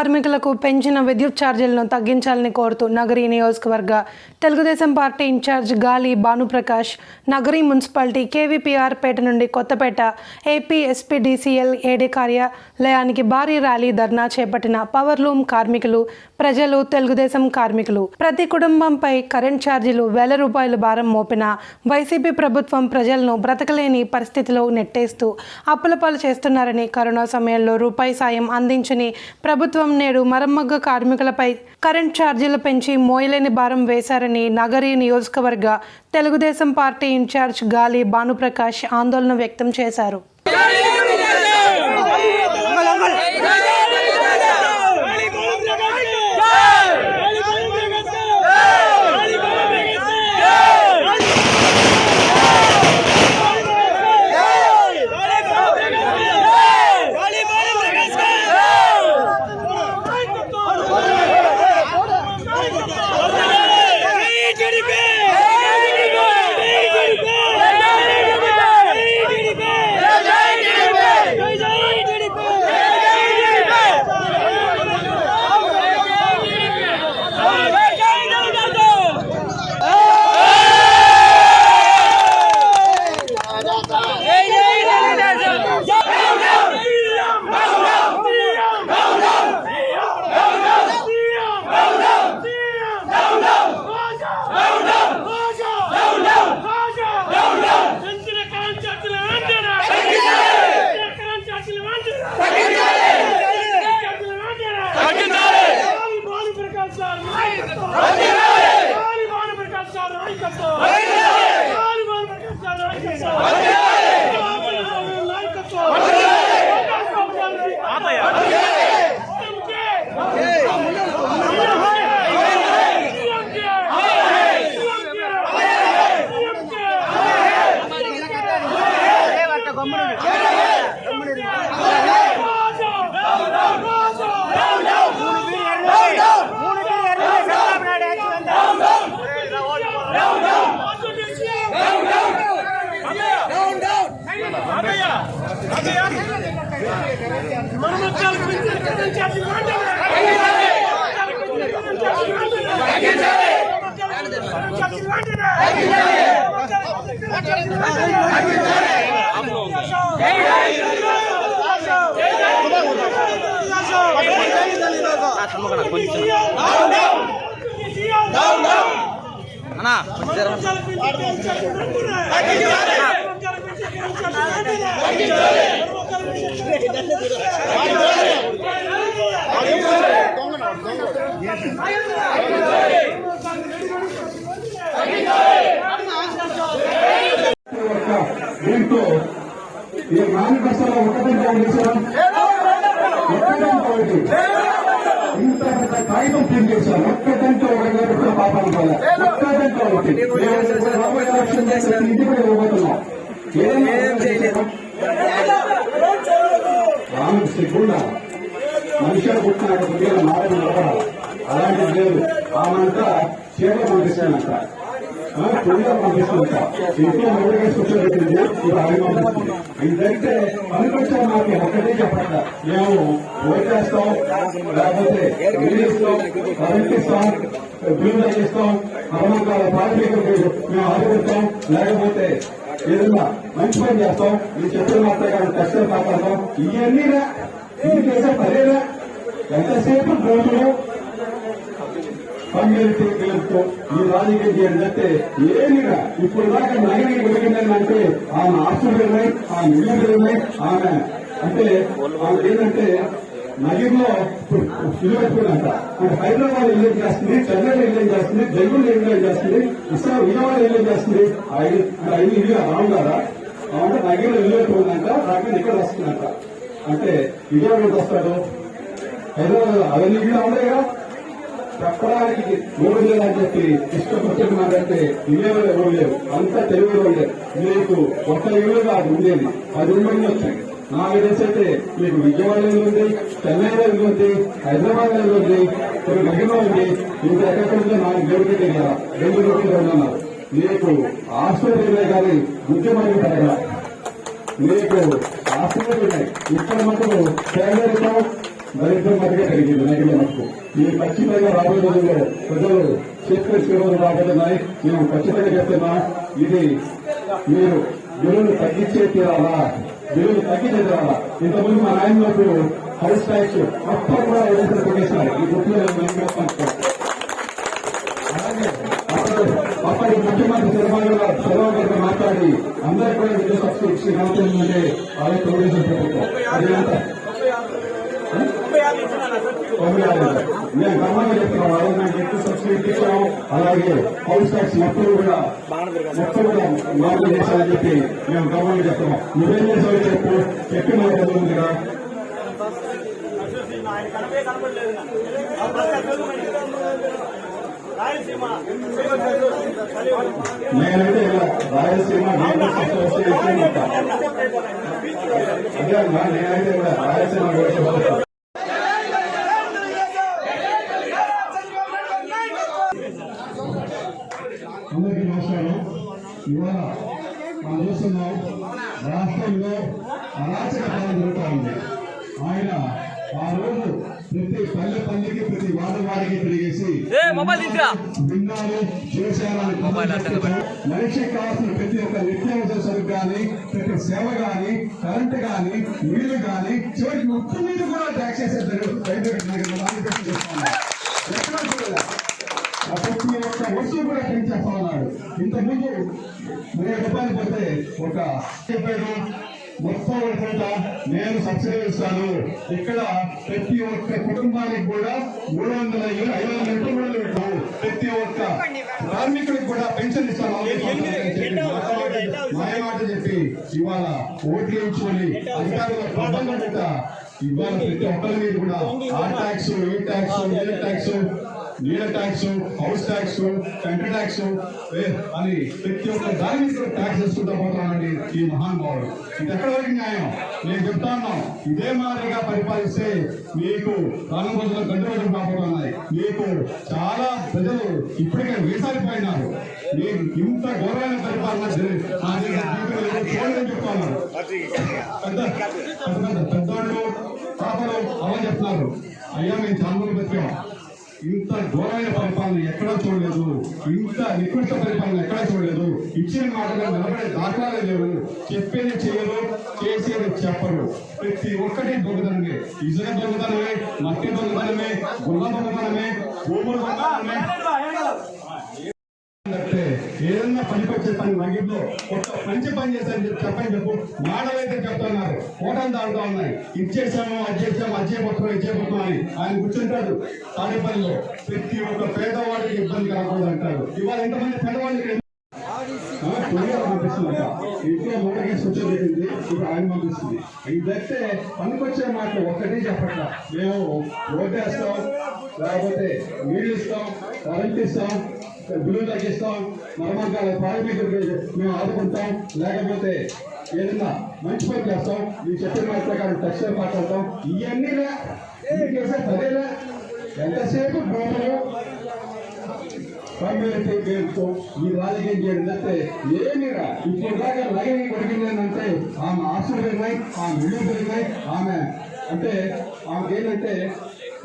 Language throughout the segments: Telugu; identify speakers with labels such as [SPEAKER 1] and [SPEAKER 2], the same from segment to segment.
[SPEAKER 1] కార్మికులకు పెంచిన విద్యుత్ ఛార్జీలను తగ్గించాలని కోరుతూ నగరీ నియోజకవర్గ తెలుగుదేశం పార్టీ ఇన్ఛార్జ్ గాలి భానుప్రకాష్ నగరీ మున్సిపాలిటీ కేవీపీఆర్ పేట నుండి కొత్తపేట ఏపీ ఎస్పీడీసీఎల్ ఏడీ కార్యాలయానికి భారీ ర్యాలీ ధర్నా చేపట్టిన పవర్ లూమ్ కార్మికులు ప్రజలు తెలుగుదేశం కార్మికులు. ప్రతి కుటుంబంపై కరెంట్ ఛార్జీలు వేల రూపాయల భారం మోపిన వైసీపీ ప్రభుత్వం ప్రజలను బ్రతకలేని పరిస్థితిలో నెట్టేస్తూ అప్పులపాలు చేస్తున్నారని కరోనా సమయంలో రూపాయి సాయం అందించని ప్రభుత్వం నేడు మరమ్మగ్గ కార్మికులపై కరెంట్ ఛార్జీలు పెంచి మోయలేని భారం వేశారని నగరీ నియోజకవర్గ తెలుగుదేశం పార్టీ ఇన్ఛార్జ్ గాలి భానుప్రకాష్ ఆందోళన వ్యక్తం చేశారు.
[SPEAKER 2] అన్నా కొంచెం
[SPEAKER 3] దీంతో ఈ మేనిఫెస్టోలో ఒకటి ఇంత పెద్ద కాగితం ప్రింట్ ఒక్కటంటే ఒకటి పాపాలు పోలే ఒక్కటంటే ఒకటి ఇంటి కూడా ఇవ్వబోతున్నాం ఏం చేయలేదు. రాముడు మనుషులు పుట్టిన కొద్దిగా మారని నిలబడాలి అలాంటిది లేదు. ఆమెనంతా చీరలు పంపిస్తానంట. పుణ్యం ఇంట్లో కూర్చోబెట్టింది ఇప్పుడు అవి పంపిస్తుంది. ఇదంటే పనికొచ్చే మాకు ఒక్కటే చెప్పండి మేము ఓటేస్తాం లేకపోతే బిల్లు ఇస్తాం కరెంట్ ఇస్తాం బిల్లు ఇస్తాం కర్మకాల పార్టీలకు మేము ఆదుకుంటాం లేకపోతే ఏదన్నా మంచి పని చేస్తాం ఈ చెప్పిన మాత్రమే కానీ కష్టం కాపాడతాం. ఇవన్నీ ఇది చేసే పనేనా ఎంతసేపు కోర్టులో పంగెలుతూ గెలుస్తూ ఈ రాజకీయం చేయాలంటే ఏమిరా ఇప్పుడు దాకా నగరి వెలిగిందని ఆమె ఆస్తులు ఉన్నాయి ఆమె ఇళ్ళు ఉన్నాయి ఆమె అంటే ఆమె ఏంటంటే నగిరిలో ఇల్లుపెట్టుకుందంట అంటే. హైదరాబాద్ ఎంజాయ్ చేస్తుంది? చెన్నై ఎంజాయ్ చేస్తుంది? జైపూర్ ఎంజాయ్ చేస్తుంది? ఇస్లా విజయవాడ ఎంజాయ్ చేస్తుంది? ఆ ఐదు ఇది రావు కదా? అంటే నగిరిలో ఇల్లు పెట్టుకుందంట రాకుండా ఇక్కడ వస్తుందంట. అంటే విజయవాడ వస్తాడు? హైదరాబాద్ అవన్నీ కూడా ఉన్నాయి కదా? చెప్పడానికి లేదు అని చెప్పి ఇష్టపడుతుంది మాకంటే ఇల్లేవరు ఎవరు లేవు అంతా తెలుగులో ఉండేది మీకు ఒక ఇల్లు కాదు ఉండేది. అది ఉండి వచ్చాయి నాకు తెలిసైతే మీకు విజయవాడలో ఉంది చెన్నైలో ఉంది హైదరాబాద్లో ఉంది కొన్ని నగరంలో ఉంది. ఇంకా ఎక్కడ నాకు దేవుడికి తెలియాల రెండు రోజులు ఉన్నారు మీకు ఆశ్చర్యమే కానీ బుద్ధిమంది పెరగల మీకు ఆశ్చర్యమే ఇక్కడ మటుకు పేదరికం దరిద్రం మటుగా పెరిగింది. నగిల మటుకు ఈ ఖచ్చితంగా రాబోయే రోజుల్లో ప్రజలు చేతికొచ్చే రోజులు రాబోతున్నాయి. మేము ఖచ్చితంగా చెప్తున్నా ఇది మీరు బిల్లులు తగ్గించే తీరాలా బిల్లులు తగ్గించే తీరాలా ఇంతకుముందు మా నాయనప్పుడు హౌస్ ట్యాక్స్ అప్పుడు కూడా వదిలిపెట్టి కొట్టేసినారు ఈ గుర్తులో అలాగే అప్పటి ముఖ్యమంత్రి చంద్రబాబు గారు చంద్రబాబు గారితో మాట్లాడి అందరికీ కూడా విద్యుత్ సబ్సిడీ ఇచ్చి అవుతుందంటే అదే తెలుగుదేశం ప్రభుత్వం. అది మేము గర్వంగా అలాగే సబ్సిడీ ఇచ్చాము అలాగే హౌస్ ట్యాక్స్ మొత్తం కూడా మొత్తం కూడా మార్పు చేశామని చెప్పి మేము గర్వంగా చెప్తున్నాం నువ్వేం చేసావు చెప్పు చెప్పిన కదా నేనైతే ఇలా రాయలసీమ నేను నేనైతే కూడా రాయలసీమ కూడా అందరికీ నమస్కారం ఇవాళ మనం చూస్తున్నాం రాష్ట్రంలో అరాచక పాలన జరుగుతూ ఉంది. ఆయన ఆ రోజు ప్రతి పల్లె పల్లెకి ప్రతి వార్డు వారికి తిరిగేసి
[SPEAKER 2] పెట్టు.
[SPEAKER 3] మనిషికి కావాల్సిన ప్రతి ఒక్క నిత్యావసర సరుకు కానీ ప్రతి సేవ కానీ కరెంట్ కానీ నీళ్ళు కానీ చివరికి ఉప్పు మీద కూడా ట్యాక్స్ చేసేద్దరు రైతు ఎక్కడ చూడలే ఆ ప్రతి ఒక్క వస్తువు కూడా పెంచేస్తా ఉన్నాడు ఇంతకుముందు మూడు రూపాయలు పోతే ఒక చెప్పాడు మొత్తం పూట నేను ఇస్తాను ఇక్కడ ప్రతి ఒక్క కుటుంబానికి కూడా మూడు వందల ఐదు వందల పెట్టాము ప్రతి ఒక్క కార్మికుడికి కూడా పెన్షన్ ఇస్తాను మాయమాట చెప్పి ఇవాళ ఓట్లు వేయించుకొని అధికారుల పెట్ట ఇవాళ ప్రతి ఒక్కరి మీద కూడా ఆ ట్యాక్స్ ఈ ట్యాక్స్ నీళ్ళ ట్యాక్స్ నీళ్ళ tax house tax country tax అని ప్రతి ఒక్క దాని మీద ట్యాక్స్ వేసుకుంటూ పోతున్నానండి ఈ మహానుభావుడు ఇది ఎక్కడ వరకు న్యాయం? నేను చెప్తాను ఇదే మాదిరిగా పరిపాలిస్తే మీకు రాను రోజుల్లో గంట రోజులు రాబోతున్నాయి. మీకు చాలా ప్రజలు ఇప్పటికే వేసారిపోయినారు. నేను ఇంత ఘోరమైన పరిపాలన జరి- పెద్ద పెద్ద పాపలు అలా చెప్తున్నారు. అయ్యా మేము చాలా బతికాం. ఇంత ఘోరమైన పరిపాలన ఎక్కడా చూడలేదు. ఇంత నికృష్ట పరిపాలన ఎక్కడా చూడలేదు. ఇచ్చిన మాటగా నిలబడే దాఖలాలే లేవు. చెప్పేది చేయరు చేసేది చెప్పరు. ప్రతి ఒక్కటి దొంగతనమే. ఇసుక దొంగతనమే మట్టి దొంగతనమే గుల్ల దొంగతనమే భూములు దొంగతనమే. ఏదన్నా పనికి వచ్చే పని నగిట్లో ఒక మంచి పని చేశారని చెప్పి చెప్పని చెప్పు. మాటలైతే చెప్తున్నారు. ఓటలు దాడుతూ ఉన్నాయి. ఇది చేశాము అది చేసాము అది చేయబోతున్నాం ఇది చేయబోతున్నాం అని ఆయన కూర్చుంటాడు. తాడేపల్లిలో ప్రతి ఒక్క పేదవాడికి ఇబ్బంది కాకూడదు అంటారు. ఇవాళ ఇంతమంది పేదవాళ్ళకి కొరియర్ పంపిస్తుందంట ఇంట్లో మూటకి స్విచ్ పెట్టింది ఇప్పుడు ఆయన పంపిస్తుంది ఇదైతే పనికొచ్చే మాట ఒక్కటే చెప్పట్ల. మేము ఓటేస్తాం లేకపోతే నీళ్ళు ఇస్తాం కరెంట్ ఇస్తాం బిల్లు తగ్గిస్తాం మరమకాల కార్మికులకి మేము ఆదుకుంటాం. లేకపోతే ఏదన్నా మంచి పని చేస్తాం. మీరు చెప్పిన మాట ప్రకారం టెక్స్టైల్ మాట్లాడతాం ఇవన్నీ మీకు చేసే పదేలా ఎంతసేపు భూములు కమ్యూనిటీ పేరుతో ఈ రాజకీయం చేయడంటే ఏమిరా ఇప్పుడు దాకా లైన్ కొడిగిందంటే ఆమె ఆస్తులు పెరిగినాయి ఆమె ఇల్లు పెరిగినాయి ఆమె అంటే ఆమెకి ఏంటంటే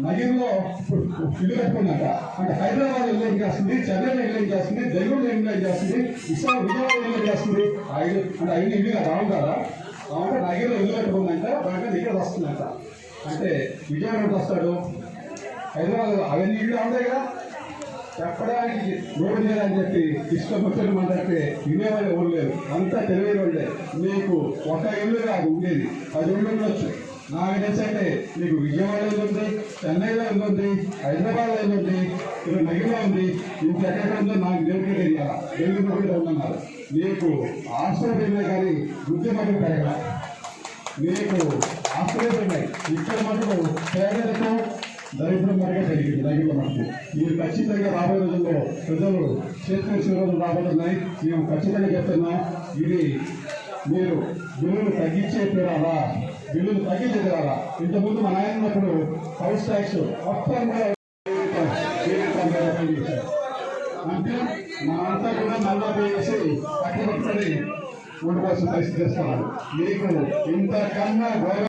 [SPEAKER 3] నగరంలో ఇల్లు కట్టుకున్నాక అంటే హైదరాబాద్ ఎంజాయ్ చేస్తుంది చెన్నైలో ఎంజాయ్ చేస్తుంది బెంగళూరు ఎంజాయ్ చేస్తుంది విశాఖ విజయవాడ ఎంజాయ్ చేస్తుంది. ఐదు అంటే ఐదు ఇల్లు రావు కదా? కాబట్టి నగరంలో ఇల్లు కట్టుకుందంట దాంట్లో ఇక్కడ వస్తుందంట. అంటే విజయవాడ వస్తాడు. హైదరాబాద్ అవన్నీ ఇల్లు ఉంటాయి కదా? చెప్పడానికి నోరు లేదని చెప్పి ఇష్టం వచ్చిన మాట్లాడితే వినేవాళ్ళు ఎవరు లేరు. అంతా తెలియని వాళ్ళే. మీకు ఒక ఇల్లు కాదు ఉండేది. అది ఉండొచ్చు. నాకు తెలిసంటే మీకు విజయవాడ ఉంది చెన్నైలో ఉంది హైదరాబాద్లో ఉంది ఇక్కడ నగిలో ఉంది ఇంకెక్కడ ఉందో నాకు దేవుడికి తెలియాలా? దేవుడి కూడా ఉందన్నారు మీకు ఆశ్చర్యమే కానీ బుద్ధి మటుకు పెరగల. మీకు ఆశ్చర్యమే ఇక్కడ మటుకు పేదలకు దరిద్రం మరగా జరిగింది నగిలో మనకు మీరు ఖచ్చితంగా రాబోయే రోజుల్లో ప్రజలు చేతికొచ్చిన రోజులు రాబోతున్నాయి. మేము ఖచ్చితంగా చెప్తున్నాం ఇది మీరు గురువులు తగ్గించే తీరాలా బిల్లులు తగ్గించగలరా ఇంతకుముందు మా నాయన ఉన్నప్పుడు హౌస్ ట్యాక్స్ మొత్తం కూడా అంటే మా అంతా కూడా నల్లా వేసి అక్కడ పెట్టుకొని పరిస్థితి ఇస్తున్నారు మీకు ఇంతకన్నా గౌరవ